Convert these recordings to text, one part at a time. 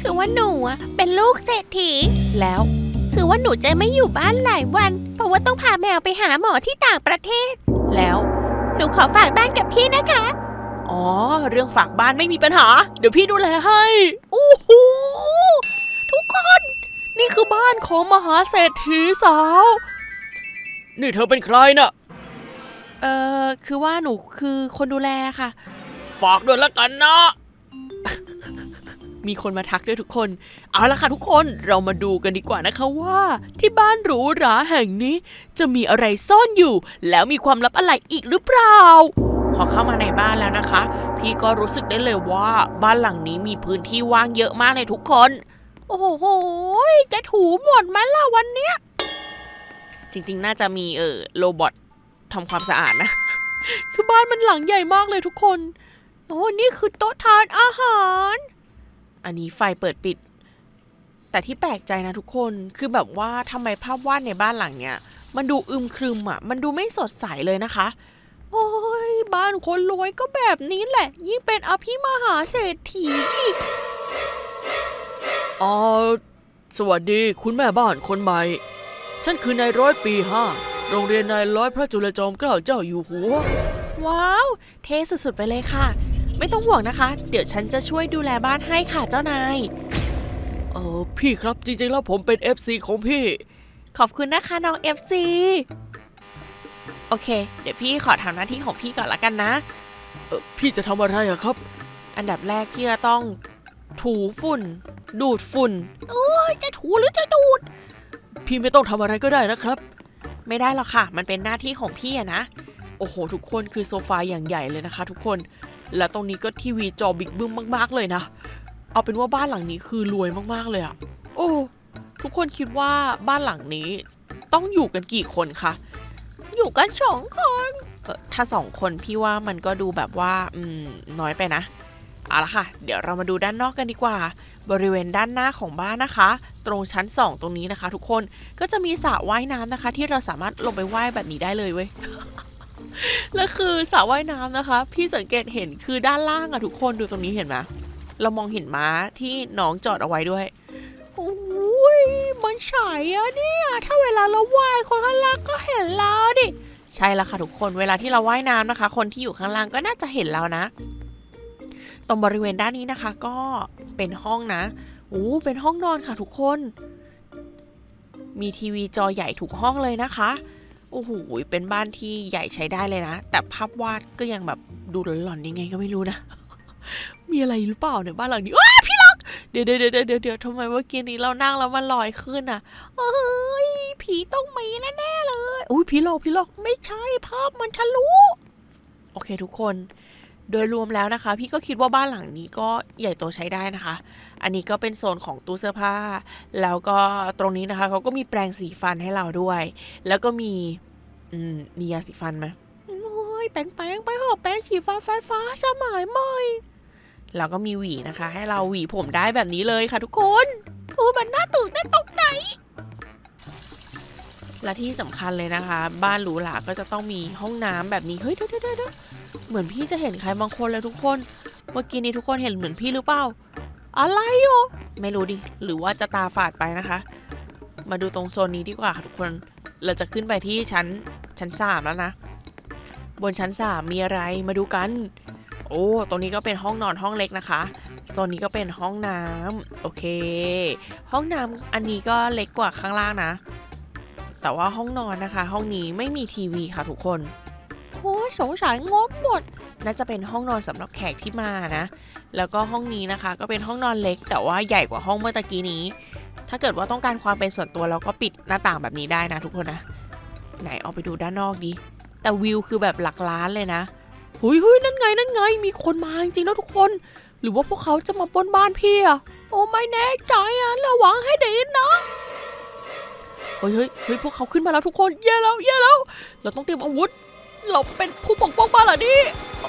คือว่าหนูอะเป็นลูกเศรษฐี แล้ว คือว่าหนูจะไม่อยู่บ้านหลายวัน เพราะว่าต้องพาแมวไปหาหมอที่ต่างประเทศ แล้ว หนูขอฝากบ้านกับพี่นะคะ อ๋อ เรื่องฝากบ้านไม่มีปัญหา เดี๋ยวพี่ดูแลให้อู้หูทุกคน นี่คือบ้านของมหาเศรษฐีสาว นี่เธอเป็นใครน่ะ เอ่อ คือว่าหนูคือคนดูแลค่ะ ฝากด้วยละกันนะ มีคนมาทักด้วยทุกคน เอาละค่ะทุกคนเรามาดูกันดีกว่านะคะว่า ที่บ้านหรูหราแห่งนี้ จะมีอะไรซ่อนอยู่ แล้วมีความลับอะไรอีกหรือเปล่า พอเข้ามาในบ้านแล้วนะคะ พี่ก็รู้สึกได้เลยว่าบ้านหลังนี้มีพื้นที่ว่างเยอะมากเลยทุกคน โอ้โหจะถูหมดไหมล่ะวันเนี้ยจริงๆ น่าจะมีเออโรบอททำความสะอาดนะ คือบ้านมันหลังใหญ่มากเลยทุกคน โอ้นี่คือโต๊ะทานอาหาร อันนี้ไฟเปิดปิด แต่ที่แปลกใจนะทุกคนคือแบบว่าทำไมภาพวาดในบ้านหลังเนี้ยมันดูอึมครึมอะ มันดูไม่สดใสเลยนะคะ โอ้ยบ้านคนรวยก็แบบนี้แหละ ยิ่งเป็นอภิมหาเศรษฐีอีกอ๋อสวัสดีคุณแม่บ้านคนใหม่ ฉันคือนายร้อยปีห้าโรงเรียนนายร้อยพระจุลจอมเกล้าเจ้าอยู่หัว ว้าว เท่สุดๆไปเลยค่ะ ไม่ต้องห่วงนะคะ เดี๋ยวฉันจะช่วยดูแลบ้านให้ค่ะเจ้านาย เออพี่ครับจริงๆแล้วผมเป็น FC ของพี่ ขอบคุณนะคะน้อง FC โอเค เดี๋ยวพี่ขอทำหน้าที่ของพี่ก่อนละกันนะ เออพี่จะทำอะไรอะครับ อันดับแรกพี่จะต้อง ถูฝุ่น ดูดฝุ่นโอ้ยจะถูหรือจะดูด พี่ไม่ต้องทำอะไรก็ได้นะครับ ไม่ได้หรอกค่ะ มันเป็นหน้าที่ของพี่อะนะ โอ้โห ทุกคนคือโซฟาอย่างใหญ่เลยนะคะ ทุกคน และตรงนี้ก็ทีวีจอบิ๊กบึ้มมากๆเลยนะ เอาเป็นว่าบ้านหลังนี้คือรวยมากๆเลยอะโอ้ทุกคนคิดว่าบ้านหลังนี้ต้องอยู่กันกี่คนคะอยู่กันสองคนเออถ้าสองคนพี่ว่ามันก็ดูแบบว่าอืมน้อยไปนะเอาละค่ะ เดี๋ยวเรามาดูด้านนอกกันดีกว่า บริเวณด้านหน้าของบ้านนะคะ ตรงชั้น 2 ตรงนี้นะคะ ทุกคนก็จะมีสระว่ายน้ำนะคะ ที่เราสามารถลงไปว่ายแบบนี้ได้เลยเว้ย แล้วคือสระว่ายน้ำนะคะ พี่สังเกตเห็นคือด้านล่างอะทุกคนดูตรงนี้เห็นไหมเรามองเห็นม้าที่น้องจอดเอาไว้ด้วยโอ้ยมันฉายอะเนี่ยถ้าเวลาเราว่ายคนข้างล่างก็เห็นเราดิใช่แล้วค่ะทุกคนเวลาที่เราว่ายน้ำนะคะ คนที่อยู่ข้างล่างก็น่าจะเห็นเรานะ ตรงบริเวณด้านนี้นะคะ ก็เป็นห้องนะโอ้เป็นห้องนอนค่ะทุกคน มีทีวีจอใหญ่ทุกห้องเลยนะคะ อ้โหเป็นบ้านที่ใหญ่ใช้ได้เลยนะ แต่ภาพวาดก็ยังแบบดูหลอนๆยังไงก็ไม่รู้นะ มีอะไรหรือเปล่าในบ้านหลังนี้ว้าพี่ล็อกเดี๋ยวเดี๋ยวเดี๋ยวเดี๋ยวทำไมเมื่อกี้นี้เรานั่งแล้วมันลอยขึ้นอะเอ้ยผีต้องมีแน่ๆเลย อุ้ยผีหลอกผีหลอกไม่ใช่ภาพมันทะลุโอเคทุกคน โดยรวมแล้วนะคะ พี่ก็คิดว่าบ้านหลังนี้ก็ใหญ่โตใช้ได้นะคะ อันนี้ก็เป็นโซนของตู้เสื้อผ้า แล้วก็ตรงนี้นะคะเขาก็มีแปรงสีฟันให้เราด้วย แล้วก็มีอืมมียาสีฟันไหมโอ้ยแปลงๆไปเหอะแปรงฉีฟ้าไฟฟ้าสมัยใหม่แล้วก็มีหวีนะคะ ให้เราหวีผมได้แบบนี้เลยค่ะทุกคนโอ้ยมันน่าตื่นเต้นตรงไหน และที่สำคัญเลยนะคะ บ้านหรูหราก็จะต้องมีห้องน้ำแบบนี้ เฮ้ยเดี๋ยวเดี๋ยวเดี๋ยวเหมือนพี่จะเห็นใครบางคนเลยทุกคน เมื่อกี้นี้ทุกคนเห็นเหมือนพี่หรือเปล่า อะไรอ่ไม่รู้ดิ หรือว่าจะตาฝาดไปนะคะ มาดูตรงโซนนี้ดีกว่าค่ะทุกคน เราจะขึ้นไปที่ชั้นชั้นสามแล้วนะ บนชั้นสามมีอะไร มาดูกัน โอ้ ตรงนี้ก็เป็นห้องนอนห้องเล็กนะคะโซนนี้ก็เป็นห้องน้ำโอเค ห้องน้ำอันนี้ก็เล็กกว่าข้างล่างนะ แต่ว่าห้องนอนนะคะ ห้องนี้ไม่มีทีวีค่ะทุกคนโอ้ยสงสัยงบหมด น่าจะเป็นห้องนอนสำหรับแขกที่มานะ แล้วก็ห้องนี้นะคะ ก็เป็นห้องนอนเล็ก แต่ว่าใหญ่กว่าห้องเมื่อตะกี้นี้ ถ้าเกิดว่าต้องการความเป็นส่วนตัวเราก็ปิดหน้าต่างแบบนี้ได้นะทุกคนนะ ไหนออกไปดูด้านนอกดิ แต่วิวคือแบบหลักล้านเลยนะ หุยหุยนั่นไงนั่นไง มีคนมาจริงๆแล้วทุกคน หรือว่าพวกเขาจะมาปล้นบ้านพี่อะโอ้ไม่แน่ใจอะระวังให้ดีนะ เฮ้ยเฮ้ยเฮ้ยพวกเขาขึ้นมาแล้วทุกคนแย่แล้วแย่แล้ว เราต้องเตรียมอาวุธ เราเป็นผู้ปกป้องบ้านเหรอนี่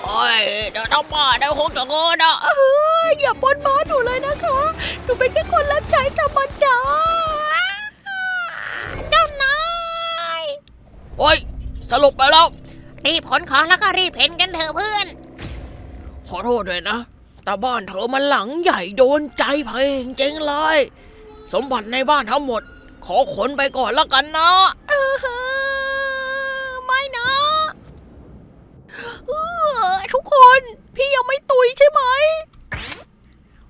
โอ้ยเดี๋ยวต้องมาเดี๋ยวคงจะโง่นะเอ้ยอย่าปนบ้านหนูเลยนะคะหนูเป็นแค่คนรับใช้ธรรมดาเจ้านายโอ้ยสลบไปแล้ว รีบขนของแล้วก็รีบเห็นกันเถอะเพื่อน ขอโทษด้วยนะแต่บ้านเธอมันหลังใหญ่โดนใจเพลงจริงเลย สมบัติในบ้านทั้งหมด ขอขนไปก่อนแล้วกันนะเออไม่นะเออทุกคนพี่ยังไม่ตุยใช่ไหม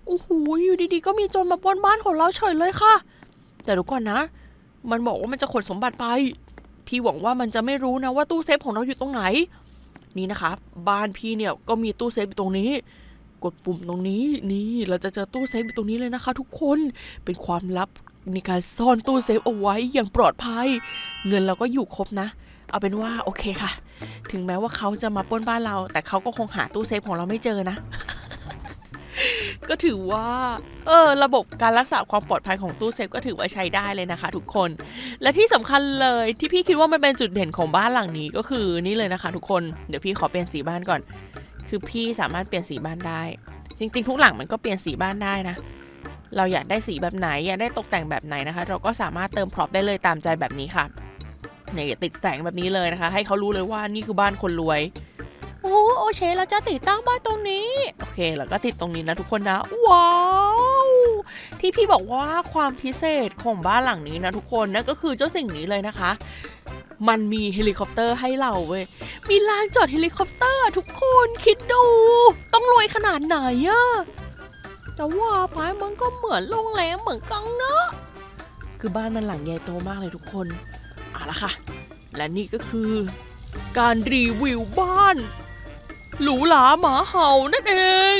โอ้โหอยู่ดีๆ ก็มีโจรมาปล้นบ้านของเราเฉยเลยค่ะ แต่ดูก่อนนะ มันบอกว่ามันจะขนสมบัติไป พี่หวังว่ามันจะไม่รู้นะว่าตู้เซฟของเราอยู่ตรงไหน นี่นะคะ บ้านพี่เนี่ยก็มีตู้เซฟอยู่ตรงนี้ กดปุ่มตรงนี้นี่เราจะเจอตู้เซฟอยู่ตรงนี้เลยนะคะ ทุกคนเป็นความลับในการซ่อนตู้เซฟเอาไว้อย่างปลอดภัย เงินเราก็อยู่ครบนะ เอาเป็นว่าโอเคค่ะ ถึงแม้ว่าเขาจะมาป้นบ้านเรา แต่เขาก็คงหาตู้เซฟของเราไม่เจอนะ ก็ถือว่า เออ ระบบการรักษาความปลอดภัยของตู้เซฟก็ถือว่าใช้ได้เลยนะคะ ทุกคน และที่สำคัญเลยที่พี่คิดว่ามันเป็นจุดเด่นของบ้านหลังนี้ก็คือนี่เลยนะคะ ทุกคนเดี๋ยวพี่ขอเปลี่ยนสีบ้านก่อน คือพี่สามารถเปลี่ยนสีบ้านได้ จริง ๆ ทุกหลังมันก็เปลี่ยนสีบ้านได้นะ เราอยากได้สีแบบไหนอยากได้ตกแต่งแบบไหนนะคะ เราก็สามารถเติมพร็อพได้เลยตามใจแบบนี้ค่ะเนี่ยติดแสงแบบนี้เลยนะคะ ให้เขารู้เลยว่านี่คือบ้านคนรวยโอ้โอเคเราจะติดตั้งบ้านตรงนี้ โอเคแล้วก็ติดตรงนี้นะทุกคนนะ ว้าวที่พี่บอกว่าความพิเศษของบ้านหลังนี้นะทุกคนนั่นก็คือเจ้าสิ่งนี้เลยนะคะ มันมีเฮลิคอปเตอร์ให้เราเว้ย มีลานจอดเฮลิคอปเตอร์ทุกคนคิดดู ต้องรวยขนาดไหนอะแต่ว่าไปมันก็เหมือนโรงแรมเหมือนกันเนอะคือบ้านมันหลังใหญ่โตมากเลยทุกคนเอาละค่ะ และนี่ก็คือ การรีวิวบ้านหรูหราหมาเห่านั่นเอง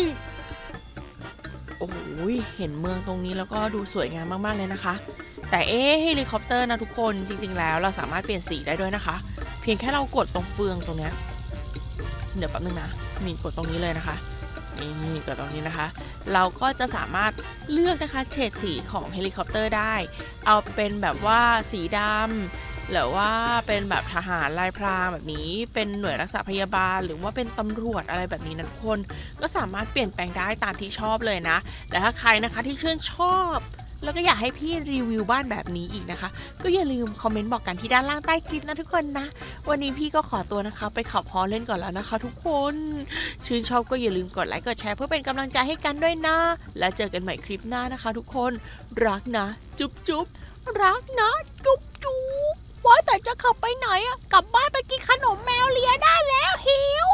เห็นเมืองตรงนี้แล้วก็ดูสวยงามมากๆเลยนะคะ แต่เอ๊เฮลิคอปเตอร์นะทุกคนจริง ๆ แล้วเราสามารถเปลี่ยนสีได้ด้วยนะคะ เพียงแค่เรากดตรงเฟืองตรงเนี้ยเดี๋ยวแป๊บนึงนะนี่กดตรงนี้เลยนะคะนี่กดตรงนี้นะคะ เราก็จะสามารถเลือกนะคะเฉดสีของเฮลิคอปเตอร์ได้ เอาเป็นแบบว่าสีดำ หรือว่าเป็นแบบทหารลายพรางแบบนี้ เป็นหน่วยรักษาพยาบาล หรือว่าเป็นตำรวจอะไรแบบนี้นะทุกคน ก็สามารถเปลี่ยนแปลงได้ตามที่ชอบเลยนะ และถ้าใครนะคะที่ชื่นชอบ แล้วก็อยากให้พี่รีวิวบ้านแบบนี้อีกนะคะ ก็อย่าลืมคอมเมนต์บอกกันที่ด้านล่างใต้คลิปนะทุกคนนะ วันนี้พี่ก็ขอตัวนะคะ ไปขับฮอเล่นก่อนแล้วนะคะ ทุกคน ชื่นชอบก็อย่าลืมกดไลค์กดแชร์เพื่อเป็นกำลังใจให้กันด้วยนะ แล้วเจอกันใหม่คลิปหน้านะคะ ทุกคน รักนะ จุ๊บจุ๊บรักนะ จุ๊บจุ๊บ ว่าแต่จะขับไปไหนอะกลับบ้านไปกินขนมแมวเลียได้แล้วหิว